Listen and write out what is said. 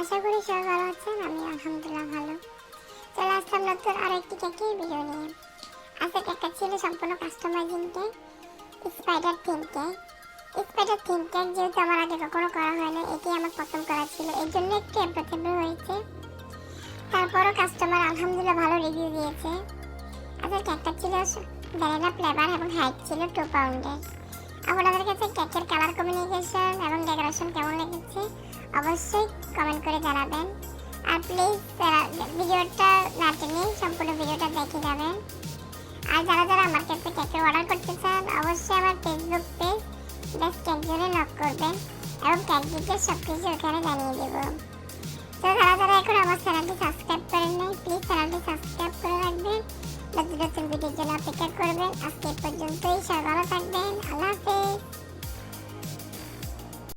আশা করি সবাই ভালো আছেন, আমি আলহামদুলিল্লাহ ভালো। চলে আসলাম নতুন আরও একটি কেকের ভিডিও নিয়ে। আজকে কেকটা ছিল সম্পূর্ণ customizing cake spider theme cake spider theme cake যেহেতু আমার আগে কখনো করা হয়নি, এটি আমার প্রথম করা ছিল এই জন্য একটু অ্যাপ্রোচেবল হয়েছে। তারপরও কাস্টমার আলহামদুলিল্লাহ ভালো রিভিউ দিয়েছে। আজকে কেকটা ছিল ভ্যানিলা ফ্লেভার এবং হাইট ছিল টু পাউন্ডের আপনাদের কাছে কেকের কালার কমিউনিকেশন এবং ডেকোরেশন কেমন লেগেছে? অবশ্যই কমেন্ট করে জানাবেন। আর প্লিজ ভিডিওটা না টেনে সম্পূর্ণ ভিডিওটা দেখে যাবেন। আর যারা যারা আমার কাছে কেকের অর্ডার করতে চান, অবশ্যই আমার ফেসবুক পেজ বেস্ট কেক জোনে নক করবেন এবং কেক ডিটেলস সব কিছু ওখানে জানিয়ে দেবো। তো যারা যারা এখন আমার চ্যানেলটি সাবস্ক্রাইব করেন নাই প্লিজ চ্যানেলটি সাবস্ক্রাইব করে রাখবেন। নতুন নতুন ভিডিওর জন্য অপেক্ষা করবেন। আজকে পর্যন্তই, সবাই ভালো থাকবেন। আল্লাহ হাফেজ।